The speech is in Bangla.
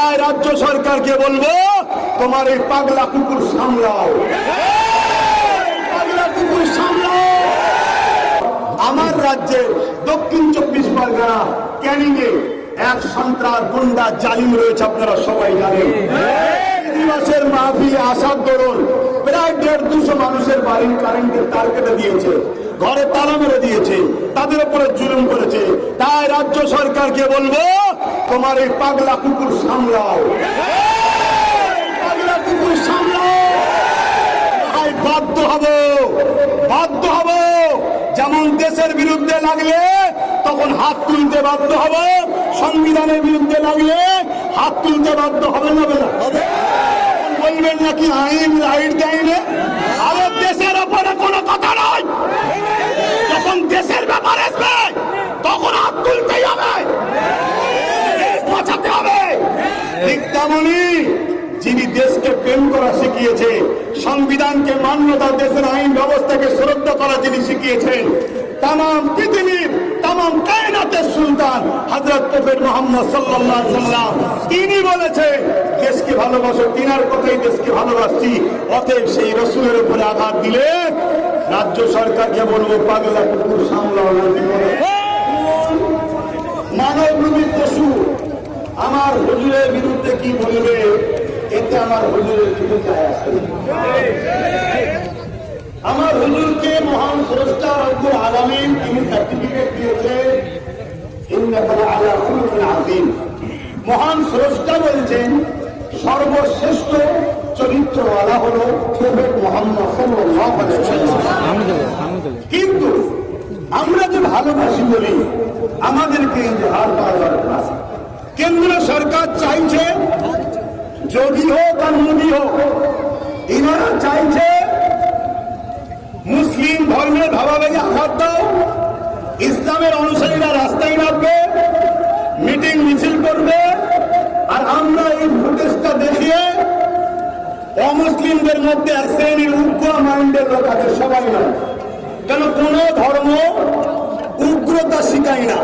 তাই রাজ্য সরকারকে বলব? তোমার এই পাগলা কুকুর সামলাও। আমার রাজ্যে দক্ষিণ চব্বিশ পরগনা ক্যানিং এ এক সন্ত্রাস গুন্ডা জালিম রয়েছে, আপনারা সবাই জানেন। দিবসের মাফি আসার দরুন তোমার এই পাগলা কুকুর সামলাও। পাগলা কুকুর সামলাও। বাধ্য হব বাধ্য হব। যেমন দেশের বিরুদ্ধে লাগলে, তখন হাত তুলতে বাধ্য হব। সংবিধানের বিরুদ্ধে লাগলে, হাত তুলতে বাধ্য হবে না। বলবেন নাকি আইন রাইট দেয় আরে দেশের ওপরে কোনো কথা নয়। যখন দেশের ব্যাপার আসবে, তখন হাত তুলতেই হবে। হবে। ঠিক যিনি দেশকে প্রেম করা শিখিয়েছে, সংবিধানকে মান্যতা দেশের আইন ব্যবস্থাকে শ্রদ্ধা করা যিনি শিখিয়েছেন তাম সুলতান হজরত প্রফেট মোহাম্মদ আলাইহি সাল্লাম তিনি বলেছে, দেশকে ভালোবাসো, তিনার কথাই দেশকে ভালোবাসছি, অতএব সেই রসুলের উপরে আঘাত দিলে রাজ্য সরকারকে বলব, পাগলা কুকুর সামলাও না জীবনে। মানব রূপী পশু, আমার হুজুরের বিরুদ্ধে কি বলবে? এতে আমার হুজুরের বিরুদ্ধে আমার হুজুরকে মহান স্রষ্টা রব্বুল আলামিন তিনি সার্টিফিকেট দিয়েছে মহান স্রষ্টা বলছেন, সর্বশ্রেষ্ঠ চরিত্রওয়ালা হলো প্রফেট মোহাম্মদ কিন্তু আমরা যে ভালোবাসি বলি, আমাদেরকে ইজহার করা দরকার কেন্দ্র সরকার চাইছে, যোগী হোক আর মোদী হোক এনারা চাইছে, মুসলিম ধর্মের ভাবাবেগে আঘাত দাও করবে। আর আমরা এই ফুটেজটা দেখিয়ে অমুসলিমদের মধ্যে এক শ্রেণির উগ্র মাইন্ডের লোক আছে সবাই না কেন কোন ধর্ম উগ্রতা শিখায় না।